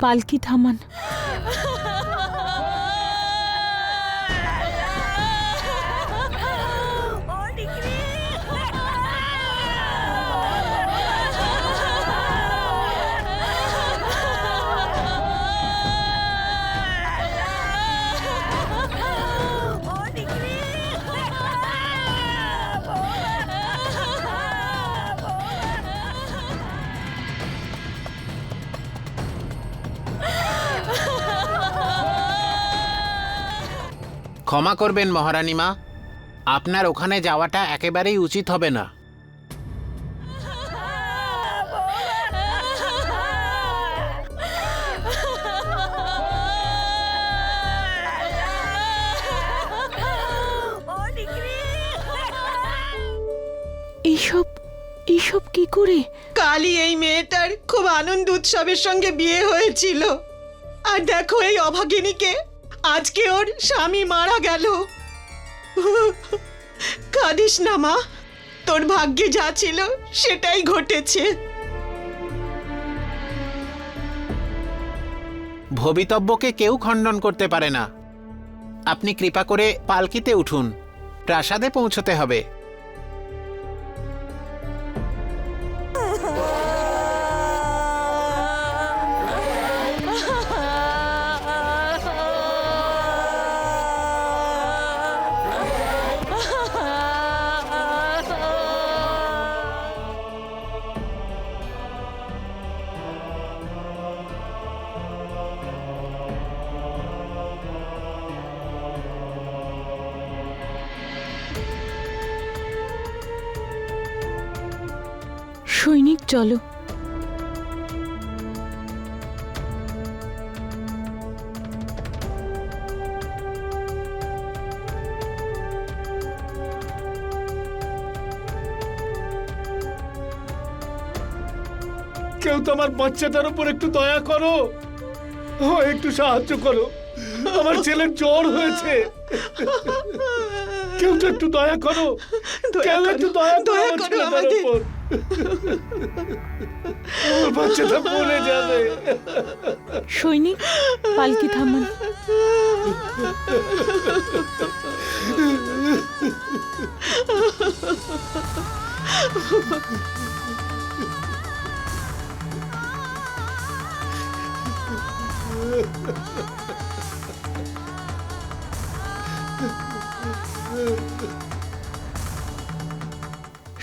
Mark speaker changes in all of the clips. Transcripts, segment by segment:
Speaker 1: পালকি থামান
Speaker 2: ক্ষমা করবেন মহারানী মা। আপনার ওখানে যাওয়াটা একেবারেই উচিত হবে না।
Speaker 1: এইসব এইসব কি করে?
Speaker 3: কালই এই মেয়েটার খুব আনন্দ উৎসবের সঙ্গে বিয়ে হয়েছিল। আর দেখো এই অভাগিনীকে। আজকে ওর স্বামী মারা গেল। কাঁদিস না, মা। তোর ভাগ্যে যা ছিল, সেটাই ঘটেছে।
Speaker 2: ভবিতব্যকে কেউ খণ্ডন করতে পারে না। আপনি কৃপা করে পালকিতে উঠুন। প্রাসাদে পৌঁছতে হবে।
Speaker 1: সৈনিক চলো।
Speaker 4: কেউ তো আমার বাচ্চাটার উপর একটু দয়া করো। ও একটু সাহায্য করো। আমার ছেলের জ্বর হয়েছে। কেউ তো একটু দয়া করো। কেউ একটু দয়া করো
Speaker 3: আমাদের।
Speaker 4: উপর। বাচ্চাটা মরে যাবে।
Speaker 1: সৈনিক পালকি থামান।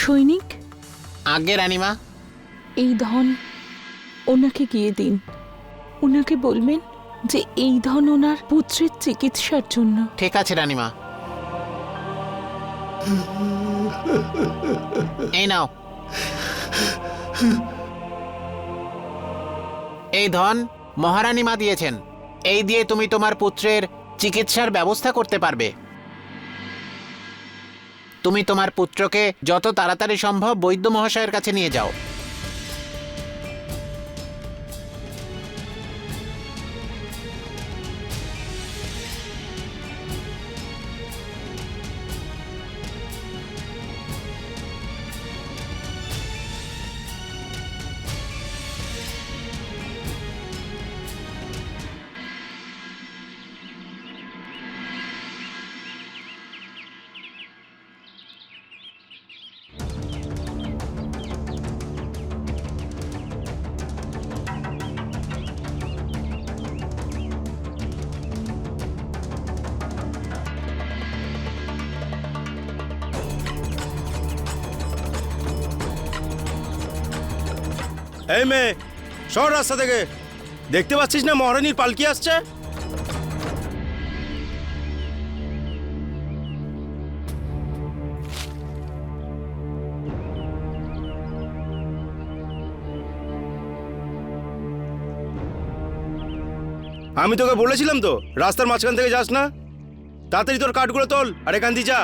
Speaker 1: সৈনিক
Speaker 2: আজ্ঞে রানীমা।
Speaker 1: এই ধন ওনাকে গিয়ে দিন। ওনাকে বলবেন যে এই ধন ওনার পুত্রের চিকিৎসার জন্য।
Speaker 2: ঠিক আছে রানীমা। এই নাও। এই ধন মহারানী মা দিয়েছেন। এই দিয়ে তুমি তোমার পুত্রের চিকিৎসার ব্যবস্থা করতে পারবে। তুমি তোমার পুত্রকে যত তাড়াতাড়ি সম্ভব বৈদ্য মহাশয়ের কাছে নিয়ে যাও।
Speaker 5: এই মেয়ে, সর রাস্তা থেকে। দেখতে পাচ্ছিস না মহারানীর পালকি আসছে? আমি তোকে বলেছিলাম তো, রাস্তার মাঝখান থেকে যাস না। তাড়াতাড়ি তোর কাঠগুলো তোল, আর এখান দিয়ে যা।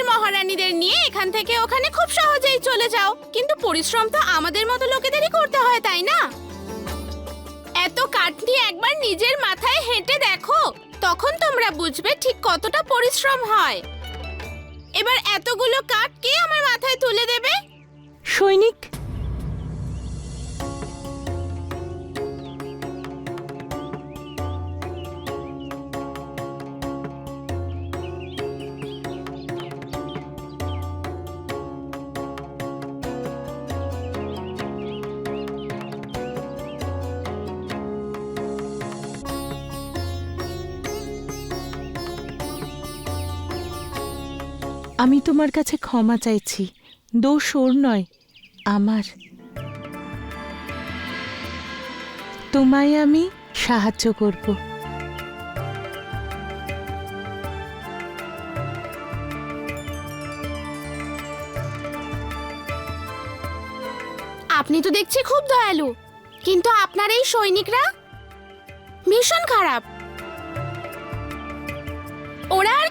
Speaker 6: তোমাদের মহারানীদের নিয়ে এখান থেকে ওখানে খুব সহজেই চলে যাও। কিন্তু পরিশ্রম তো আমাদের মতো লোকেদেরই করতে হয়, তাই না? এত কাঠ নিয়ে একবার নিজের মাথায় হেঁটে দেখো, তখন তোমরা বুঝবে ঠিক কতটা পরিশ্রম হয়। এবার এতগুলো কাঠ কে আমার মাথায় তুলে দেবে?
Speaker 1: সৈনিক আমি তোমার কাছে ক্ষমা চাইছি। দোষ ওর নয়, আমার। তোমায় আমি সাহায্য করব।
Speaker 6: আপনি তো দেখছি খুব দয়ালু, কিন্তু আপনার এই সৈনিকরা? ভীষণ খারাপ।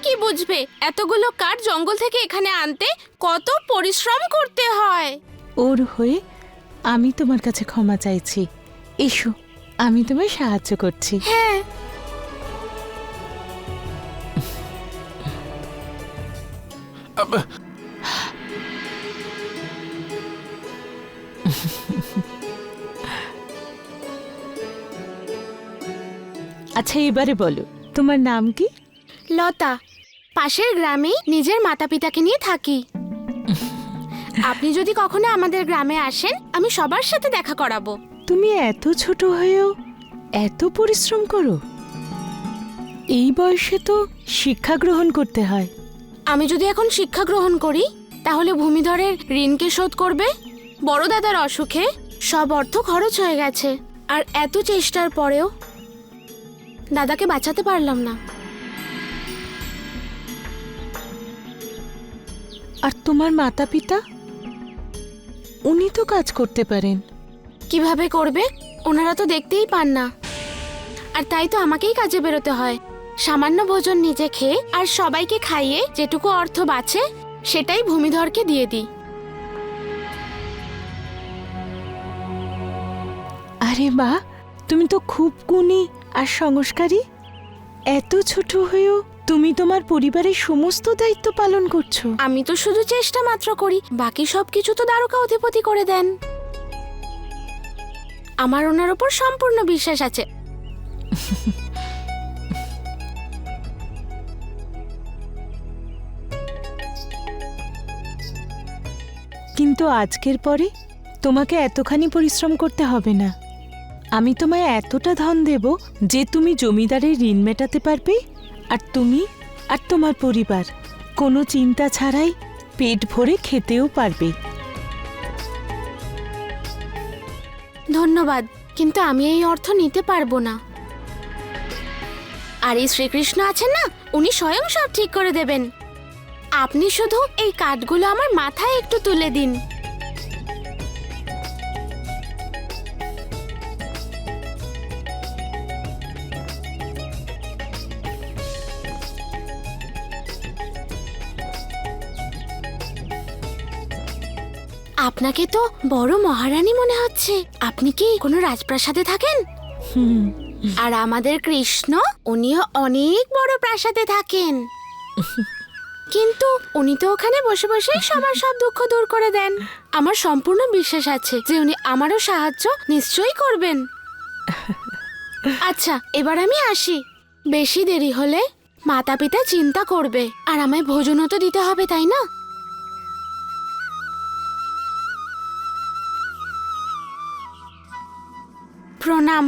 Speaker 6: কি বুঝবে? এতগুলো কাঠ জঙ্গল থেকে এখানে আনতে কত পরিশ্রম করতে হয়।
Speaker 1: ওর হয়ে আমি তোমার কাছে ক্ষমা চাইছি। এসো আমি তোমায় সাহায্য করছি।
Speaker 6: হ্যাঁ।
Speaker 1: আচ্ছা এবারে বলো তোমার নাম কি?
Speaker 6: লতা। পাশের গ্রামে নিজের মাতা পিতাকে নিয়ে থাকি। আপনি যদি কখনো আমাদের গ্রামে আসেন আমি সবার সাথে দেখা করাবো।
Speaker 1: তুমি এত ছোট হয়েও এত পরিশ্রম করো। এই বয়সে তো শিক্ষা গ্রহণ করতে হয়।
Speaker 6: আমি যদি এখন শিক্ষা গ্রহণ করি তাহলে ভূমিধরের ঋণকে শোধ করবে? বড় দাদার অসুখে সব অর্থ খরচ হয়ে গেছে। আর এত চেষ্টার পরেও দাদাকে বাঁচাতে পারলাম না।
Speaker 1: আর তোমার মাতা পিতা উনি তো কাজ করতে পারেন।
Speaker 6: কীভাবে করবে? ওনারা তো দেখতেই পান না। আর তাই তো আমাকেই কাজে বেরোতে হয়। সামান্য ভোজন নিজে খেয়ে আর সবাইকে খাইয়ে যেটুকু অর্থ বাঁচে সেটাই ভূমিধরকে দিয়ে দিই।
Speaker 1: আরে মা তুমি তো খুব গুণী আর সংস্কারী। এত ছোট হয়েও তুমি তোমার পরিবারের সমস্ত দায়িত্ব পালন করছ।
Speaker 6: আমি তো শুধু চেষ্টা মাত্র করি বাকি সব কিছু তো দ্বারকা অধিপতি করে দেন। আমার ওনার ওপর সম্পূর্ণ বিশ্বাস আছে।
Speaker 1: কিন্তু আজকের পরে তোমাকে এতখানি পরিশ্রম করতে হবে না। আমি তোমায় এতটা ধন দেব যে তুমি জমিদারের ঋণ মেটাতে পারবে আর তুমি আর তোমার পরিবার, কোনো চিন্তা ছাড়াই পেট ভরে খেতেও পারবে।
Speaker 6: ধন্যবাদ, কিন্তু আমি এই অর্থ নিতে পারব না। আর এই শ্রীকৃষ্ণ আছেন না, উনি স্বয়ং সব ঠিক করে দেবেন। আপনি শুধু এই কাঠগুলো আমার মাথায় একটু তুলে দিন। আপনাকে তো বড় মহারানী মনে হচ্ছে। আপনি কি কোনো রাজপ্রাসাদে থাকেন? আর আমাদের কৃষ্ণ, উনিও অনেক বড় প্রাসাদে থাকেন। কিন্তু উনি তো ওখানে বসে বসে সবার সব দুঃখ দূর করে দেন। আমার সম্পূর্ণ বিশ্বাস আছে যে উনি আমারও সাহায্য নিশ্চয়ই করবেন। আচ্ছা এবার আমি আসি। বেশি দেরি হলে মাতা পিতা চিন্তা করবে। আর আমায় ভোজনও তো দিতে হবে, তাই না? প্রণাম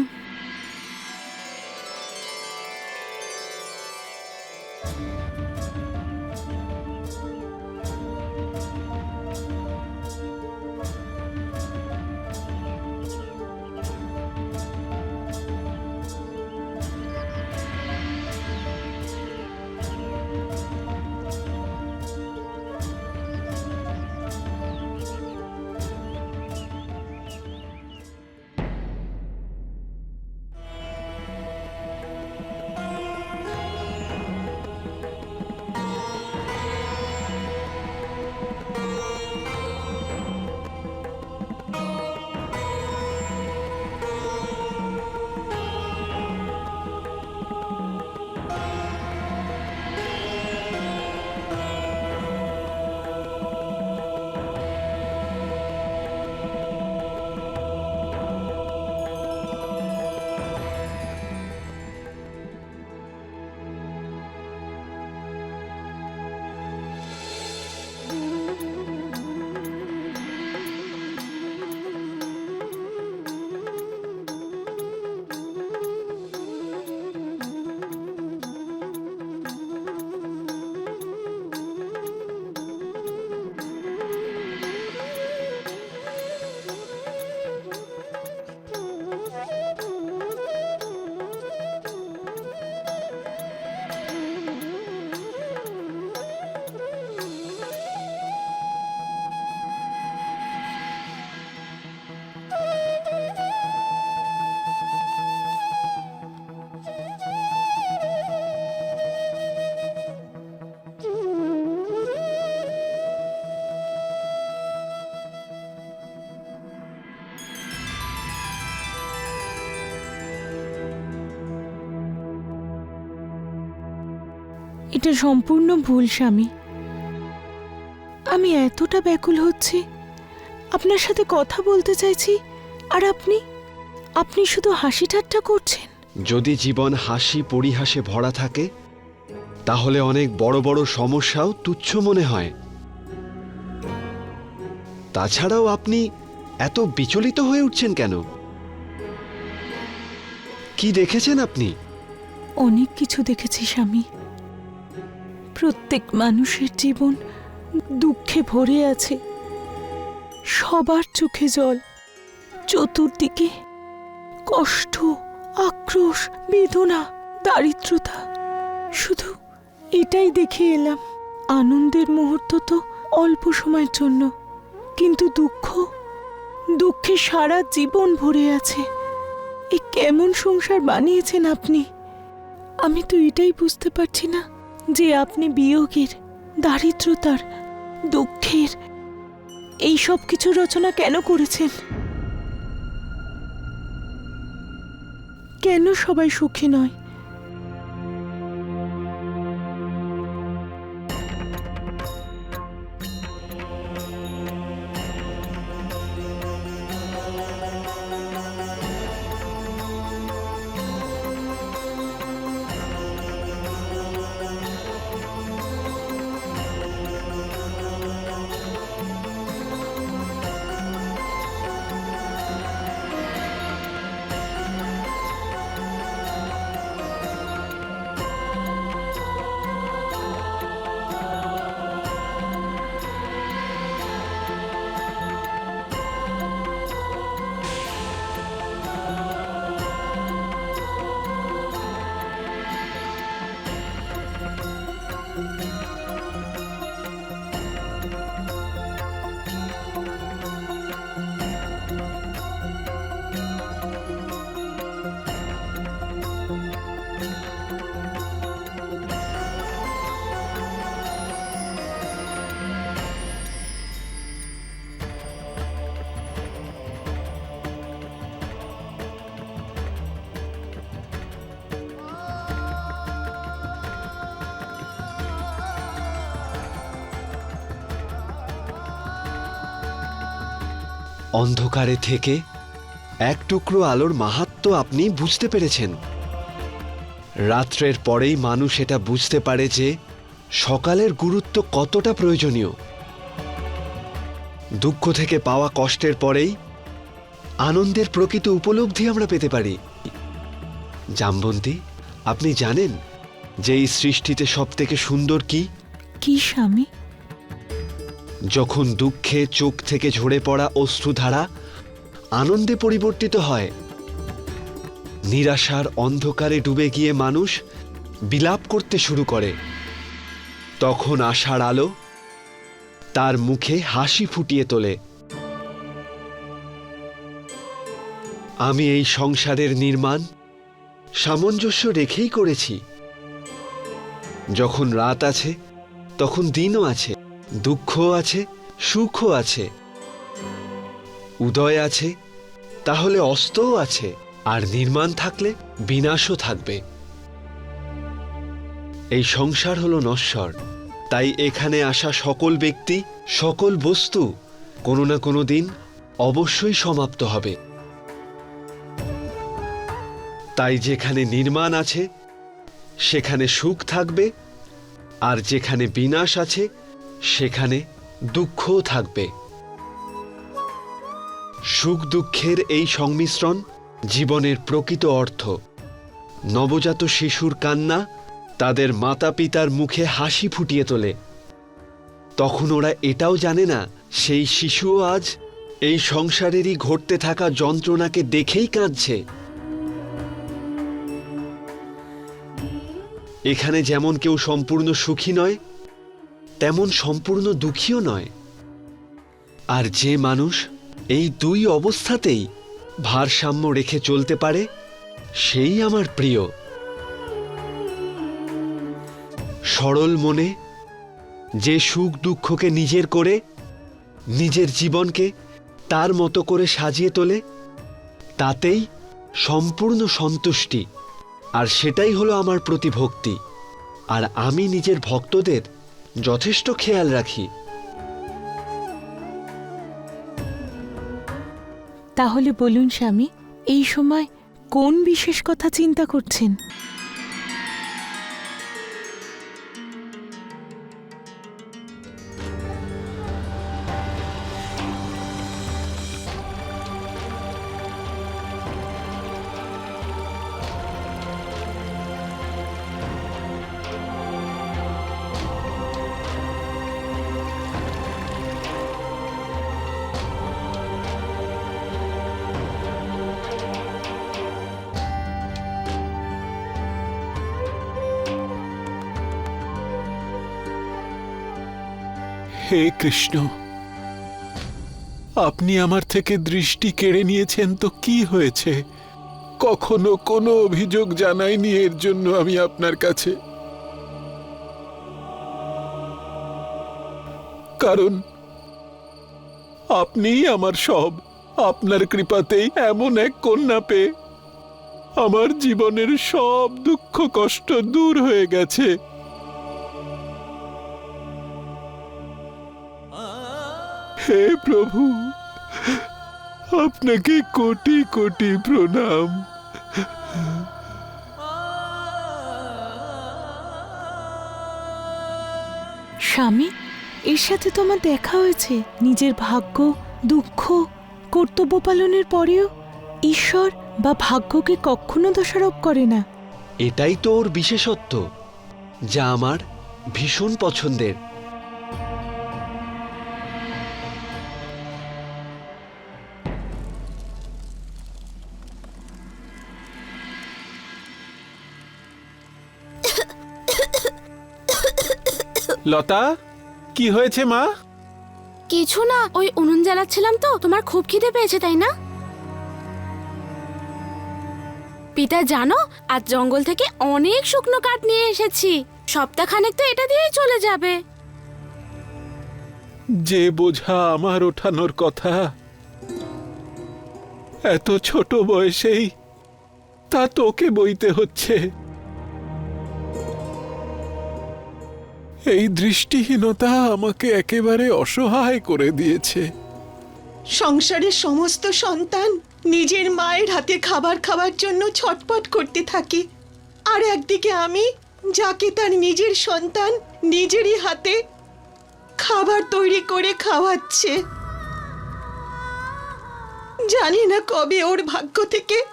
Speaker 1: এটা সম্পূর্ণ ভুল স্বামী। আমি এতটা ব্যাকুল হচ্ছি। আপনার সাথে কথা বলতে চাইছি আর আপনি? আপনি শুধু হাসি ঠাট্টা করছেন।
Speaker 7: যদি জীবন হাসি পরিহাসে ভরা থাকে তাহলে অনেক বড় বড় সমস্যাও তুচ্ছ মনে হয়। তাছাড়াও আপনি এত বিচলিত হয়ে উঠছেন কেন? কি দেখেছেন আপনি?
Speaker 1: অনেক কিছু দেখেছি স্বামী। প্রত্যেক মানুষের জীবন দুঃখে ভরে আছে। সবার চোখে জল, চতুর্দিকে কষ্ট, আক্রোশ, বেদনা, দারিদ্রতা। শুধু এটাই দেখে এলাম, আনন্দের মুহূর্ত তো অল্প সময়ের জন্য। কিন্তু দুঃখ, দুঃখে সারা জীবন ভরে আছে। এ কেমন সংসার বানিয়েছেন আপনি? আমি তো এটাই বুঝতে পারছি না। যে আপনি বিয়োগের, দারিদ্রতার, দুঃখের, এই সব কিছু রচনা কেন করেছেন? কেন সবাই সুখী নয়?
Speaker 7: অন্ধকারে থেকে এক টুকরো আলোর মাহাত্ম আপনি বুঝতে পেরেছেন। রাত্রের পরেই মানুষ এটা বুঝতে পারে যে সকালের গুরুত্ব কতটা প্রয়োজনীয়। দুঃখ থেকে পাওয়া কষ্টের পরেই আনন্দের প্রকৃত উপলব্ধি আমরা পেতে পারি। জামবন্তী আপনি জানেন যে এই সৃষ্টিতে সবথেকে সুন্দর কি?
Speaker 1: কি, স্বামী?
Speaker 7: যখন দুঃখে চোখ থেকে ঝরে পড়া অশ্রুধারা আনন্দে পরিবর্তিত হয়। নিরাশার অন্ধকারে ডুবে গিয়ে মানুষ বিলাপ করতে শুরু করে। তখন আশার আলো তার মুখে হাসি ফুটিয়ে তোলে। আমি এই সংসারের নির্মাণ সামঞ্জস্য রেখেই করেছি। যখন রাত আছে, তখন দিনও আছে। দুঃখ আছে, সুখও আছে। উদয় আছে, তাহলে অস্তও আছে, আর নির্মাণ থাকলে বিনাশও থাকবে। এই সংসার হলো নশ্বর, তাই এখানে আসা সকল ব্যক্তি, সকল বস্তু কোনো না কোনো দিন অবশ্যই সমাপ্ত হবে। তাই যেখানে নির্মাণ আছে, সেখানে সুখ থাকবে, আর যেখানে বিনাশ আছে সেখানে দুঃখও থাকবে। সুখ দুঃখের এই সংমিশ্রণ জীবনের প্রকৃত অর্থ। নবজাত শিশুর কান্না তাদের মাতা পিতার মুখে হাসি ফুটিয়ে তোলে। তখন ওরা এটাও জানে না, সেই শিশুও আজ এই সংসারেরই ঘটতে থাকা যন্ত্রণাকে দেখেই কাঁদছে। এখানে যেমন কেউ সম্পূর্ণ সুখী নয় তেমন সম্পূর্ণ দুঃখীও নয়। আর যে মানুষ এই দুই অবস্থাতেই ভারসাম্য রেখে চলতে পারে, সেই আমার প্রিয়। সরল মনে যে সুখ দুঃখকে নিজের করে, নিজের জীবনকে তার মতো করে সাজিয়ে তোলে, তাতেই সম্পূর্ণ সন্তুষ্টি। আর সেটাই হলো আমার প্রতিভক্তি। আর আমি নিজের ভক্তদের যথেষ্ট খেয়াল রাখি।
Speaker 1: তাহলে বলুন স্বামী এই সময় কোন বিশেষ কথা চিন্তা করছেন?
Speaker 8: হে কৃষ্ণ, আপনি আমার থেকে দৃষ্টি কেড়ে নিয়েছেন তো কি হয়েছে? কখনো কোনো অভিযোগ জানাইনি এর জন্য আমি আপনার কাছে। কারণ আপনিই আমার সব, আপনার কৃপাতেই এমন এক কন্যা পেয়ে আমার জীবনের সব দুঃখ কষ্ট দূর হয়ে গেছে। হে প্রভু আপনাকে কোটি কোটি প্রণাম।
Speaker 1: স্বামী এর সাথে তোমার দেখা হয়েছে। নিজের ভাগ্য দুঃখ কর্তব্য পালনের পরেও ঈশ্বর বা ভাগ্যকে কখনো দোষারোপ করে না।
Speaker 7: এটাই তো ওর বিশেষত্ব যা আমার ভীষণ পছন্দের।
Speaker 8: লতা কি হয়েছে মা?
Speaker 6: কিছু না ওই উনুন জ্বালাচ্ছিলাম তো তোমার খুব খিদে পেয়েছে তাই না? পিতা জানো আজ জঙ্গল থেকে অনেক শুকনো কাঠ নিয়ে এসেছি। সপ্তাহখানেক তো এটা দিয়েই চলে যাবে।
Speaker 8: যে বোঝা আমার ওঠানোর কথা। এত ছোট বয়সেই তা তোকে বইতে হচ্ছে। এই দৃষ্টিহীনতা আমাকে একেবারে অসহায় করে দিয়েছে।
Speaker 3: সংসারের সমস্ত সন্তান নিজের মায়ের হাতে খাবার খাওয়ার জন্য ছটপট করতে থাকে। আর একদিকে আমি, যাকে তার নিজের সন্তান নিজেরই হাতে খাবার তৈরি করে খাওয়াচ্ছে। জানি না কবে ওর ভাগ্য থেকে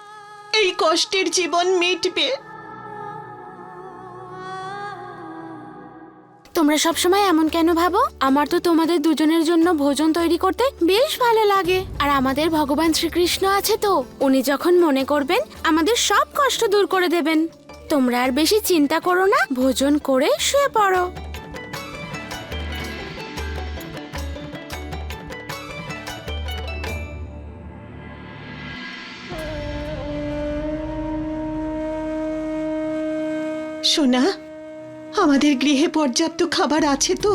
Speaker 3: এই কষ্টের জীবন মিটবে।
Speaker 6: তোমরা সবসময় এমন কেন ভাবো? আমার তো তোমাদের দুজনের জন্য ভোজন তৈরি করতে বেশ ভালো লাগে। আর আমাদের ভগবান শ্রীকৃষ্ণ আছে তো, উনি যখন মনে করবেন, আমাদের সব কষ্ট দূর করে দেবেন। তোমরা আর বেশি চিন্তা করো না, ভোজন করে শুয়ে পড়ো।
Speaker 3: সোনা আমাদের গৃহে পর্যাপ্ত খাবার আছে তো?